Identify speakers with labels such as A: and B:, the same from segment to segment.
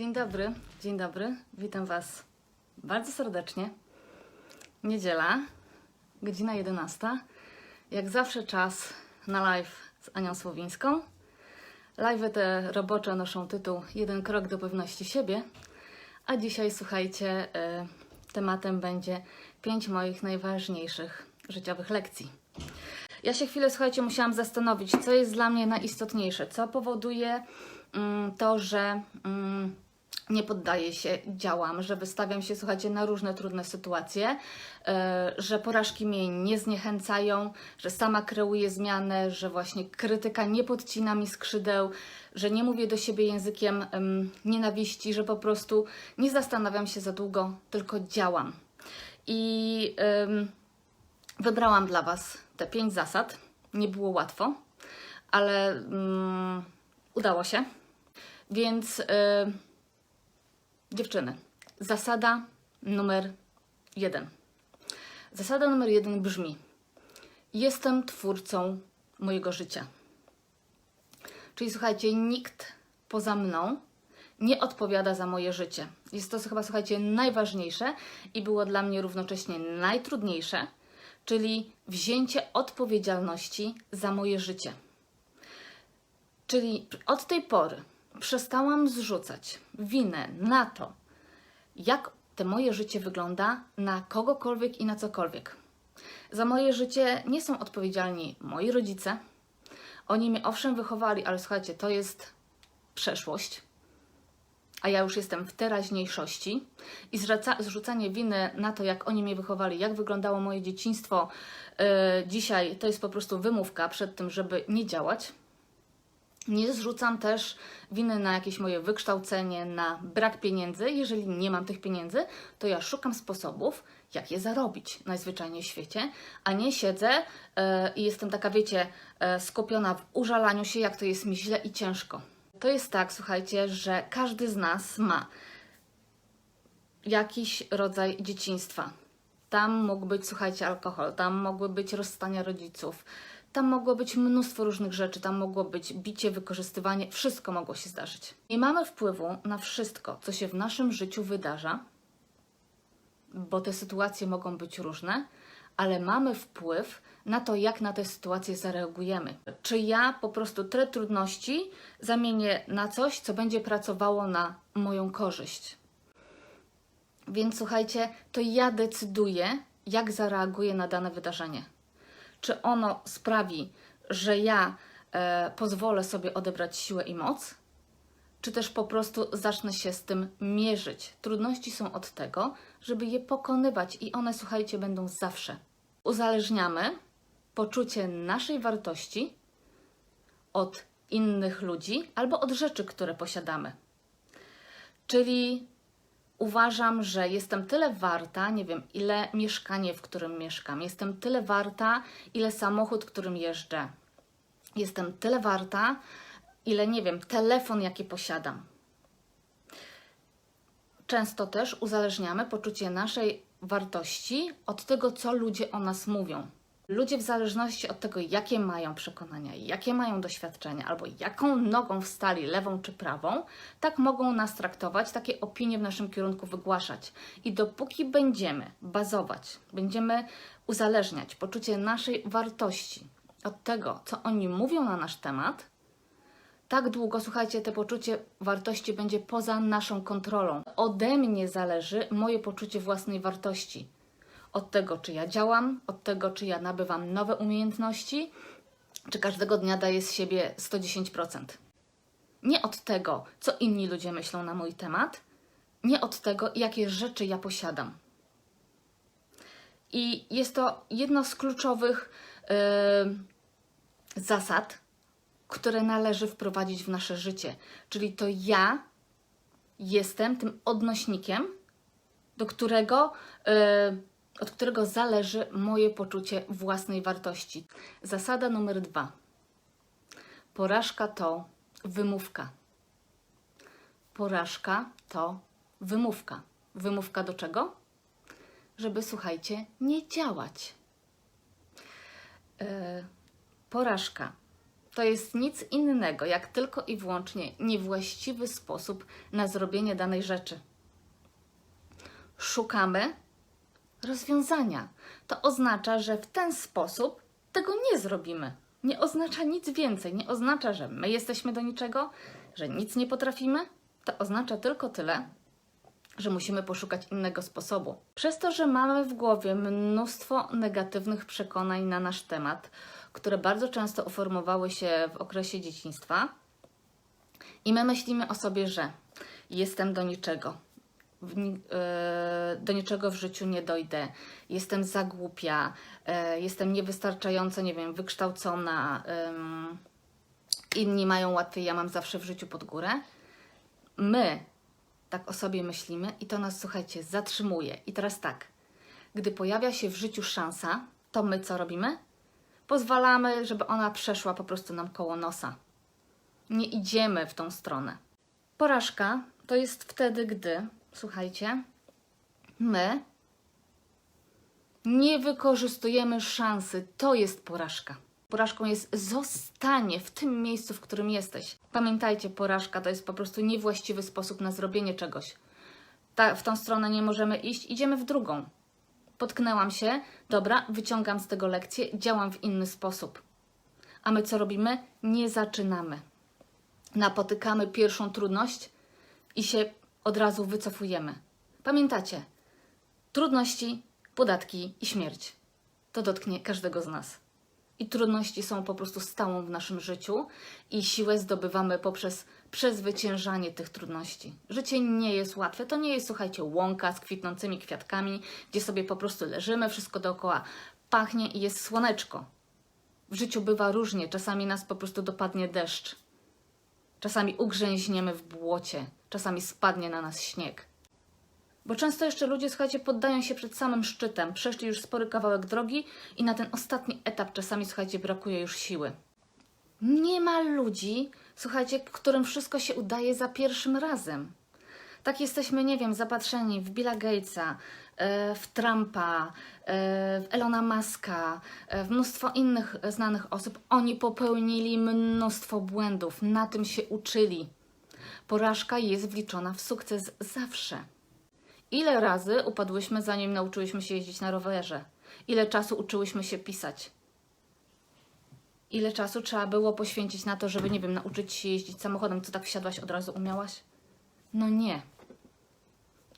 A: Dzień dobry, dzień dobry. Witam Was bardzo serdecznie. Niedziela, godzina 11. Jak zawsze czas na live z Anią Słowińską. Live te robocze noszą tytuł Jeden krok do pewności siebie. A dzisiaj, słuchajcie, y, tematem będzie pięć moich najważniejszych życiowych lekcji. Ja się chwilę, słuchajcie, musiałam zastanowić, co jest dla mnie najistotniejsze, co powoduje mm, to, że mm, nie poddaję się, działam, że wystawiam się, słuchajcie, na różne trudne sytuacje, e, że porażki mnie nie zniechęcają, że sama kreuję zmianę, że właśnie krytyka nie podcina mi skrzydeł, że nie mówię do siebie językiem em, nienawiści, że po prostu nie zastanawiam się za długo, tylko działam. I wybrałam dla Was te pięć zasad. Nie było łatwo, ale mm, udało się. Więc y, dziewczyny, zasada numer jeden. Zasada numer jeden brzmi: Jestem twórcą mojego życia. Czyli słuchajcie, nikt poza mną nie odpowiada za moje życie. Jest to chyba, słuchajcie, najważniejsze i było dla mnie równocześnie najtrudniejsze, czyli wzięcie odpowiedzialności za moje życie. Czyli od tej pory przestałam zrzucać winę na to, jak te moje życie wygląda, na kogokolwiek i na cokolwiek. Za moje życie nie są odpowiedzialni moi rodzice. Oni mnie owszem wychowali, ale słuchajcie, to jest przeszłość a ja już jestem w teraźniejszości i zrzuca, zrzucanie winy na to, jak oni mnie wychowali, jak wyglądało moje dzieciństwo yy, dzisiaj, to jest po prostu wymówka przed tym, żeby nie działać. Nie zrzucam też winy na jakieś moje wykształcenie, na brak pieniędzy. Jeżeli nie mam tych pieniędzy, to ja szukam sposobów, jak je zarobić najzwyczajniej w świecie, a nie siedzę yy, i jestem taka, wiecie, yy, skupiona w użalaniu się, jak to jest mi źle i ciężko. To jest tak, słuchajcie, że każdy z nas ma jakiś rodzaj dzieciństwa. Tam mógł być, słuchajcie, alkohol, tam mogły być rozstania rodziców, tam mogło być mnóstwo różnych rzeczy, tam mogło być bicie, wykorzystywanie, wszystko mogło się zdarzyć. Nie mamy wpływu na wszystko, co się w naszym życiu wydarza, bo te sytuacje mogą być różne, ale mamy wpływ na to, jak na te sytuacje zareagujemy. Czy ja po prostu te trudności zamienię na coś, co będzie pracowało na moją korzyść. Więc słuchajcie, to ja decyduję, jak zareaguję na dane wydarzenie. Czy ono sprawi, że ja e, pozwolę sobie odebrać siłę i moc, czy też po prostu zacznę się z tym mierzyć. Trudności są od tego, żeby je pokonywać i one, słuchajcie, będą zawsze. Uzależniamy poczucie naszej wartości od innych ludzi albo od rzeczy, które posiadamy. Czyli uważam, że jestem tyle warta, nie wiem, ile mieszkanie, w którym mieszkam, jestem tyle warta, ile samochód, którym jeżdżę. Jestem tyle warta, ile, nie wiem, telefon, jaki posiadam. Często też uzależniamy poczucie naszej wartości od tego, co ludzie o nas mówią. Ludzie w zależności od tego, jakie mają przekonania, jakie mają doświadczenia, albo jaką nogą wstali, lewą czy prawą, tak mogą nas traktować, takie opinie w naszym kierunku wygłaszać. I dopóki będziemy bazować, będziemy uzależniać poczucie naszej wartości od tego, co oni mówią na nasz temat, tak długo, słuchajcie, to poczucie wartości będzie poza naszą kontrolą. Ode mnie zależy moje poczucie własnej wartości. Od tego, czy ja działam, od tego, czy ja nabywam nowe umiejętności, czy każdego dnia daję z siebie 110%. Nie od tego, co inni ludzie myślą na mój temat, nie od tego, jakie rzeczy ja posiadam. I jest to jedno z kluczowych yy, zasad, które należy wprowadzić w nasze życie. Czyli to ja jestem tym odnośnikiem, do którego, yy, od którego zależy moje poczucie własnej wartości. Zasada numer dwa. Porażka to wymówka. Porażka to wymówka. Wymówka do czego? Żeby, słuchajcie, nie działać. Yy, porażka to jest nic innego, jak tylko i wyłącznie niewłaściwy sposób na zrobienie danej rzeczy. Szukamy rozwiązania. To oznacza, że w ten sposób tego nie zrobimy. Nie oznacza nic więcej. Nie oznacza, że my jesteśmy do niczego, że nic nie potrafimy. To oznacza tylko tyle, że musimy poszukać innego sposobu. Przez to, że mamy w głowie mnóstwo negatywnych przekonań na nasz temat, które bardzo często uformowały się w okresie dzieciństwa, i my myślimy o sobie, że jestem do niczego, do niczego w życiu nie dojdę, jestem za głupia, e, jestem niewystarczająco, nie wiem, wykształcona, inni mają łatwiej, ja mam zawsze w życiu pod górę. My tak o sobie myślimy i to nas, słuchajcie, zatrzymuje. I teraz tak, gdy pojawia się w życiu szansa, to my co robimy? Pozwalamy, żeby ona przeszła po prostu nam koło nosa. Nie idziemy w tą stronę. Porażka to jest wtedy, gdy, słuchajcie, my nie wykorzystujemy szansy. To jest porażka. Porażką jest zostanie w tym miejscu, w którym jesteś. Pamiętajcie, porażka to jest po prostu niewłaściwy sposób na zrobienie czegoś. Ta, w tą stronę nie możemy iść, idziemy w drugą. Potknęłam się, dobra, wyciągam z tego lekcję, działam w inny sposób. A my co robimy? Nie zaczynamy. Napotykamy pierwszą trudność i się od razu wycofujemy. Pamiętacie, trudności, podatki i śmierć. To dotknie każdego z nas. I trudności są po prostu stałą w naszym życiu i siłę zdobywamy poprzez przezwyciężanie tych trudności. Życie nie jest łatwe. To nie jest, słuchajcie, łąka z kwitnącymi kwiatkami, gdzie sobie po prostu leżymy, wszystko dookoła pachnie i jest słoneczko. W życiu bywa różnie. Czasami nas po prostu dopadnie deszcz. Czasami ugrzęźniemy w błocie. Czasami spadnie na nas śnieg. Bo często jeszcze ludzie, słuchajcie, poddają się przed samym szczytem, przeszli już spory kawałek drogi i na ten ostatni etap czasami, słuchajcie, brakuje już siły. Nie ma ludzi, słuchajcie, którym wszystko się udaje za pierwszym razem. Tak jesteśmy, nie wiem, zapatrzeni w Billa Gatesa, e, w Trumpa, e, w Elona Muska, e, w mnóstwo innych znanych osób. Oni popełnili mnóstwo błędów, na tym się uczyli. Porażka jest wliczona w sukces zawsze. Ile razy upadłyśmy, zanim nauczyłyśmy się jeździć na rowerze? Ile czasu uczyłyśmy się pisać? Ile czasu trzeba było poświęcić na to, żeby, nie wiem, nauczyć się jeździć samochodem? Co tak wsiadłaś, od razu umiałaś? No nie.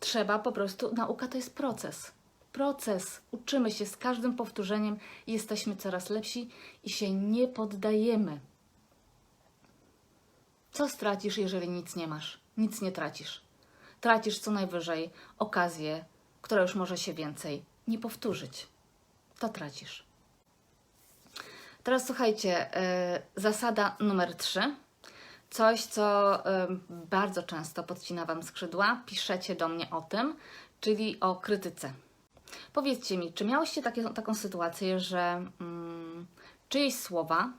A: Trzeba po prostu, nauka to jest proces. Proces. Uczymy się z każdym powtórzeniem, jesteśmy coraz lepsi i się nie poddajemy. Co stracisz, jeżeli nic nie masz? Nic nie tracisz. Tracisz co najwyżej okazję, która już może się więcej nie powtórzyć. To tracisz. Teraz słuchajcie, y, zasada numer trzy. Coś, co y, bardzo często podcina Wam skrzydła, piszecie do mnie o tym, czyli o krytyce. Powiedzcie mi, czy miałyście takie, taką sytuację, że mm, czyjeś słowa,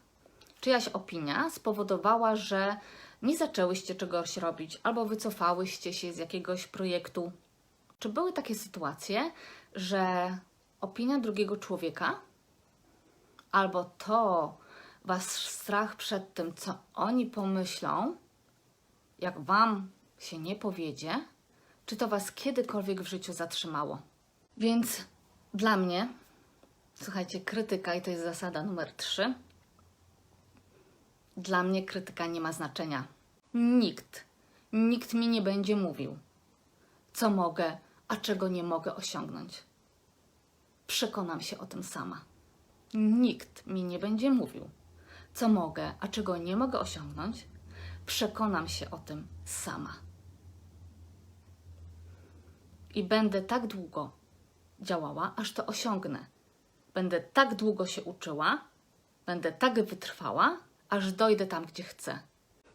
A: czyjaś opinia spowodowała, że nie zaczęłyście czegoś robić albo wycofałyście się z jakiegoś projektu? Czy były takie sytuacje, że opinia drugiego człowieka albo to wasz strach przed tym, co oni pomyślą, jak wam się nie powiedzie, czy to was kiedykolwiek w życiu zatrzymało? Więc dla mnie, słuchajcie, krytyka i to jest zasada numer trzy. Dla mnie krytyka nie ma znaczenia. Nikt, nikt mi nie będzie mówił, co mogę, a czego nie mogę osiągnąć. Przekonam się o tym sama. Nikt mi nie będzie mówił, co mogę, a czego nie mogę osiągnąć. Przekonam się o tym sama. I będę tak długo działała, aż to osiągnę. Będę tak długo się uczyła, będę tak wytrwała, aż dojdę tam, gdzie chcę.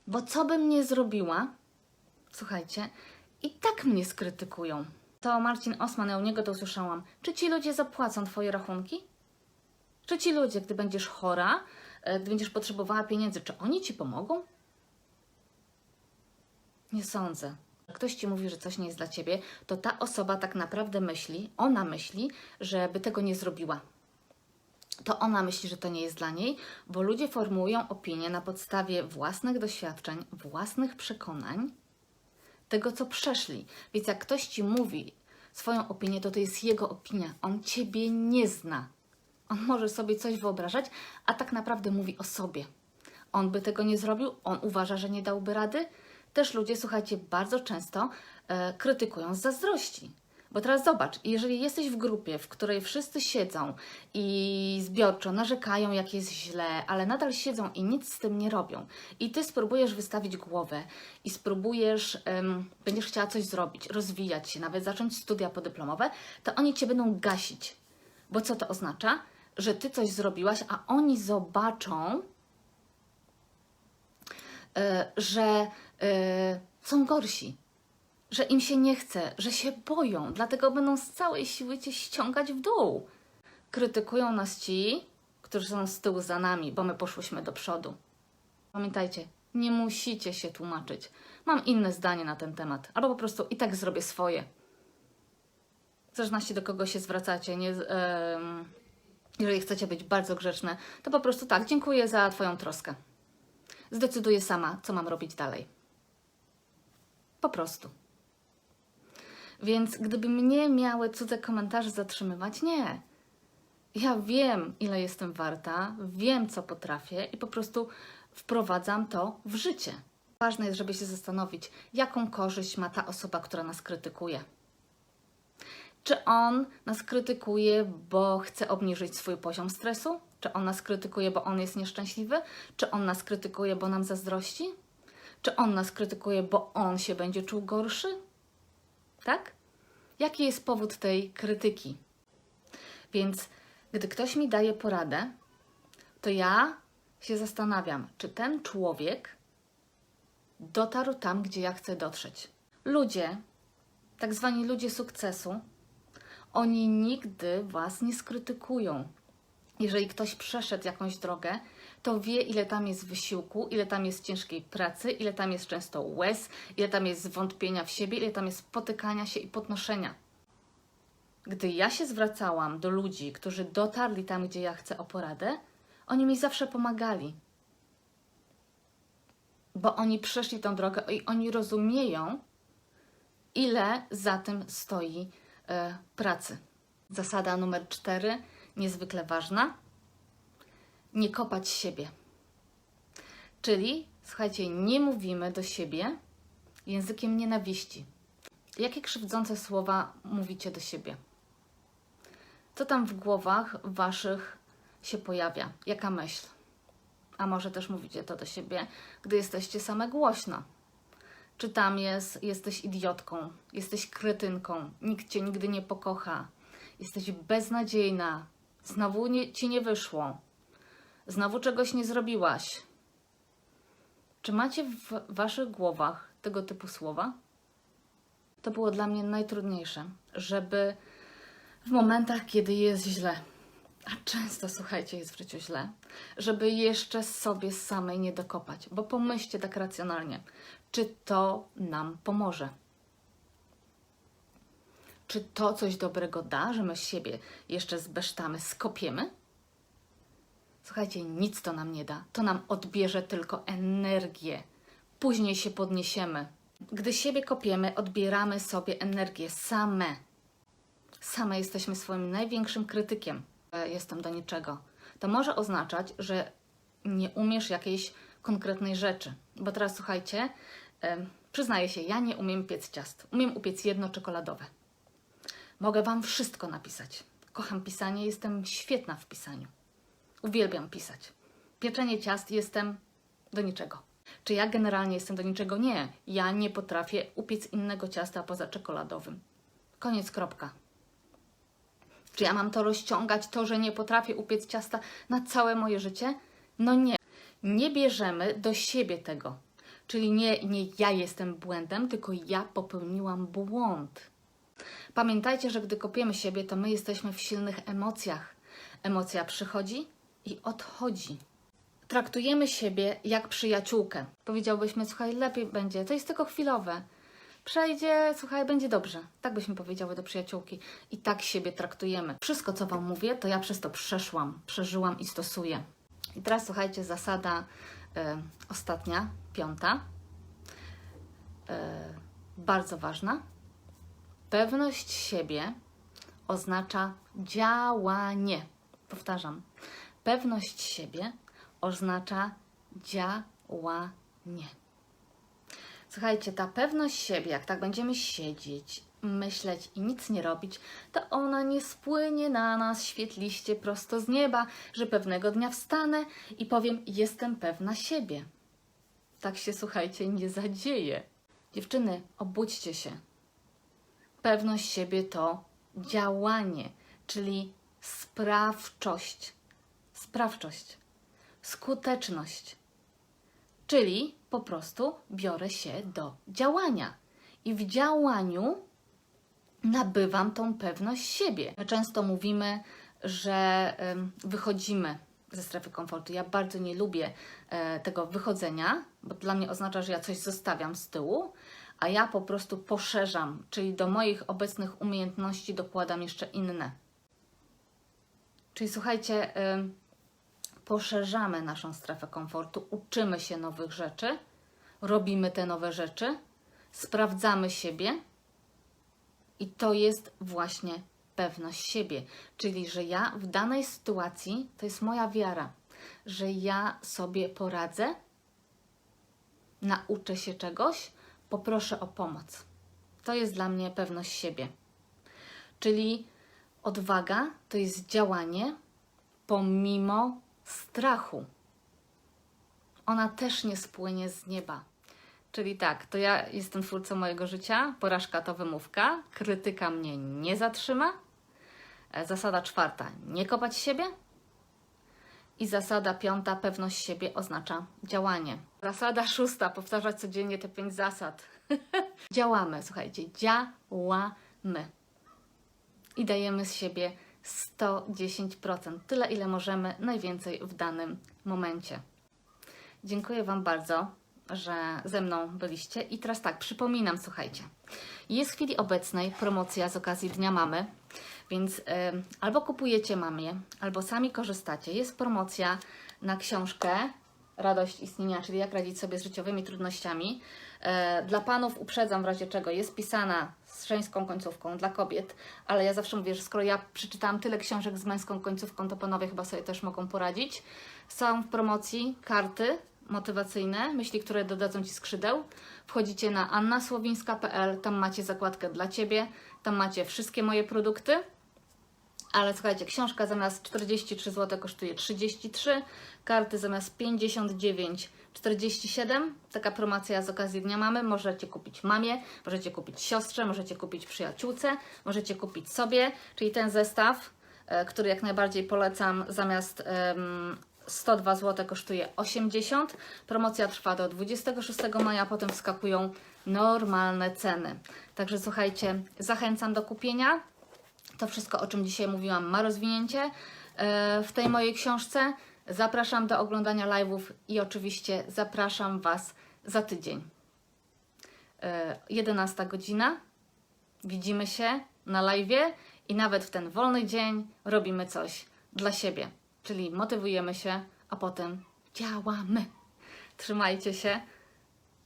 A: Bo co bym nie zrobiła, słuchajcie, i tak mnie skrytykują. To Marcin Osman, ja u niego to usłyszałam. Czy ci ludzie zapłacą Twoje rachunki? Czy ci ludzie, gdy będziesz chora, e, gdy będziesz potrzebowała pieniędzy, czy oni ci pomogą? Nie sądzę. Ktoś ci mówi, że coś nie jest dla ciebie, to ta osoba tak naprawdę myśli, ona myśli, żeby tego nie zrobiła. To ona myśli, że to nie jest dla niej, bo ludzie formułują opinię na podstawie własnych doświadczeń, własnych przekonań, tego co przeszli. Więc jak ktoś ci mówi swoją opinię, to to jest jego opinia. On ciebie nie zna. On może sobie coś wyobrażać, a tak naprawdę mówi o sobie. On by tego nie zrobił, on uważa, że nie dałby rady. Też ludzie, słuchajcie, bardzo często e, krytykują z zazdrości. Bo teraz zobacz, jeżeli jesteś w grupie, w której wszyscy siedzą i zbiorczo narzekają, jak jest źle, ale nadal siedzą i nic z tym nie robią, i ty spróbujesz wystawić głowę i spróbujesz, em, będziesz chciała coś zrobić, rozwijać się, nawet zacząć studia podyplomowe, to oni cię będą gasić. Bo co to oznacza? Że ty coś zrobiłaś, a oni zobaczą, e, że e, są gorsi, że im się nie chce, że się boją, dlatego będą z całej siły cię ściągać w dół. Krytykują nas ci, którzy są z tyłu za nami, bo my poszłyśmy do przodu. Pamiętajcie, nie musicie się tłumaczyć. Mam inne zdanie na ten temat, albo po prostu i tak zrobię swoje. W zależności do kogo się zwracacie, nie, em, jeżeli chcecie być bardzo grzeczne, to po prostu tak, dziękuję za Twoją troskę. Zdecyduję sama, co mam robić dalej. Po prostu. Więc gdyby mnie miały cudze komentarze zatrzymywać, nie. Ja wiem, ile jestem warta, wiem, co potrafię i po prostu wprowadzam to w życie. Ważne jest, żeby się zastanowić, jaką korzyść ma ta osoba, która nas krytykuje. Czy on nas krytykuje, bo chce obniżyć swój poziom stresu? Czy on nas krytykuje, bo on jest nieszczęśliwy? Czy on nas krytykuje, bo nam zazdrości? Czy on nas krytykuje, bo on się będzie czuł gorszy? Tak? Jaki jest powód tej krytyki? Więc gdy ktoś mi daje poradę, to ja się zastanawiam, czy ten człowiek dotarł tam, gdzie ja chcę dotrzeć. Ludzie, tak zwani ludzie sukcesu, oni nigdy was nie skrytykują. Jeżeli ktoś przeszedł jakąś drogę, to wie, ile tam jest wysiłku, ile tam jest ciężkiej pracy, ile tam jest często łez, ile tam jest zwątpienia w siebie, ile tam jest potykania się i podnoszenia. Gdy ja się zwracałam do ludzi, którzy dotarli tam, gdzie ja chcę o poradę, oni mi zawsze pomagali. Bo oni przeszli tą drogę i oni rozumieją, ile za tym stoi e, pracy. Zasada numer cztery, niezwykle ważna. Nie kopać siebie. Czyli, słuchajcie, nie mówimy do siebie językiem nienawiści. Jakie krzywdzące słowa mówicie do siebie? Co tam w głowach waszych się pojawia? Jaka myśl? A może też mówicie to do siebie, gdy jesteście same głośno. Czy tam jest, jesteś idiotką, jesteś kretynką, nikt cię nigdy nie pokocha, jesteś beznadziejna, znowu nie, ci nie wyszło, znowu czegoś nie zrobiłaś. Czy macie w waszych głowach tego typu słowa? To było dla mnie najtrudniejsze, żeby w momentach, kiedy jest źle, a często, słuchajcie, jest w życiu źle, żeby jeszcze sobie samej nie dokopać, bo pomyślcie tak racjonalnie, czy to nam pomoże? Czy to coś dobrego da, że my siebie jeszcze zbesztamy, skopiemy? Słuchajcie, nic to nam nie da. To nam odbierze tylko energię. Później się podniesiemy. Gdy siebie kopiemy, odbieramy sobie energię same. Same jesteśmy swoim największym krytykiem. E, Jestem do niczego. To może oznaczać, że nie umiesz jakiejś konkretnej rzeczy. Bo teraz słuchajcie, przyznaję się, ja nie umiem piec ciast. Umiem upiec jedno czekoladowe. Mogę Wam wszystko napisać. Kocham pisanie, jestem świetna w pisaniu. Uwielbiam pisać. Pieczenie ciast jestem do niczego. Czy ja generalnie jestem do niczego? Nie. Ja nie potrafię upiec innego ciasta poza czekoladowym. Koniec, kropka. Czy ja mam to rozciągać, to, że nie potrafię upiec ciasta na całe moje życie? No nie. Nie bierzemy do siebie tego. Czyli nie, nie ja jestem błędem, tylko ja popełniłam błąd. Pamiętajcie, że gdy kopiemy siebie, to my jesteśmy w silnych emocjach. Emocja przychodzi i odchodzi. Traktujemy siebie jak przyjaciółkę. Powiedziałbyśmy, słuchaj, lepiej będzie, to jest tylko chwilowe. Przejdzie, słuchaj, będzie dobrze. Tak byśmy powiedziały do przyjaciółki. I tak siebie traktujemy. Wszystko, co Wam mówię, to ja przez to przeszłam, przeżyłam i stosuję. I teraz słuchajcie, zasada e, ostatnia, piąta. E, bardzo ważna. Pewność siebie oznacza działanie. Powtarzam. Pewność siebie oznacza działanie. Słuchajcie, ta pewność siebie, jak tak będziemy siedzieć, myśleć i nic nie robić, to ona nie spłynie na nas świetliście prosto z nieba, że pewnego dnia wstanę i powiem: Jestem pewna siebie. Tak się, słuchajcie, nie zadzieje. Dziewczyny, obudźcie się. Pewność siebie to działanie, czyli sprawczość. Sprawczość, skuteczność. Czyli po prostu biorę się do działania. I w działaniu nabywam tą pewność siebie. My często mówimy, że wychodzimy ze strefy komfortu. Ja bardzo nie lubię e, tego wychodzenia, bo dla mnie oznacza, że ja coś zostawiam z tyłu, a ja po prostu poszerzam, czyli do moich obecnych umiejętności dokładam jeszcze inne. Czyli słuchajcie, poszerzamy naszą strefę komfortu, uczymy się nowych rzeczy, robimy te nowe rzeczy, sprawdzamy siebie i to jest właśnie pewność siebie. Czyli, że ja w danej sytuacji, to jest moja wiara, że ja sobie poradzę, nauczę się czegoś, poproszę o pomoc. To jest dla mnie pewność siebie. Czyli odwaga to jest działanie pomimo strachu. Ona też nie spłynie z nieba. Czyli tak, to ja jestem twórcą mojego życia, porażka to wymówka, krytyka mnie nie zatrzyma. E, Zasada czwarta, nie kopać siebie. I zasada piąta, pewność siebie oznacza działanie. Zasada szósta, powtarzać codziennie te pięć zasad. Działamy, słuchajcie, działamy. I dajemy z siebie 110%, tyle ile możemy, najwięcej w danym momencie. Dziękuję Wam bardzo, że ze mną byliście. I teraz tak, przypominam, słuchajcie. Jest w chwili obecnej promocja z okazji Dnia Mamy, więc y, albo kupujecie mamie, albo sami korzystacie. Jest promocja na książkę Radość istnienia, czyli jak radzić sobie z życiowymi trudnościami. E, Dla panów uprzedzam w razie czego, jest pisana z żeńską końcówką dla kobiet, ale ja zawsze mówię, że skoro ja przeczytałam tyle książek z męską końcówką, to panowie chyba sobie też mogą poradzić. Są w promocji karty motywacyjne, myśli, które dodadzą Ci skrzydeł. Wchodzicie na annasłowińska.pl, tam macie zakładkę dla Ciebie, tam macie wszystkie moje produkty. Ale słuchajcie, książka zamiast 43 zł kosztuje 33, karty zamiast 59 47. Taka promocja z okazji Dnia Mamy. Możecie kupić mamie, możecie kupić siostrze, możecie kupić przyjaciółce, możecie kupić sobie, czyli ten zestaw, e, który jak najbardziej polecam, zamiast em, 102 zł kosztuje 80. Promocja trwa do 26 maja, potem wskakują normalne ceny. Także słuchajcie, zachęcam do kupienia. To wszystko, o czym dzisiaj mówiłam, ma rozwinięcie e, w tej mojej książce. Zapraszam do oglądania live'ów i oczywiście zapraszam Was za tydzień. E, 11 godzina. Widzimy się na live'ie i nawet w ten wolny dzień robimy coś dla siebie. Czyli motywujemy się, a potem działamy. Trzymajcie się.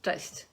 A: Cześć.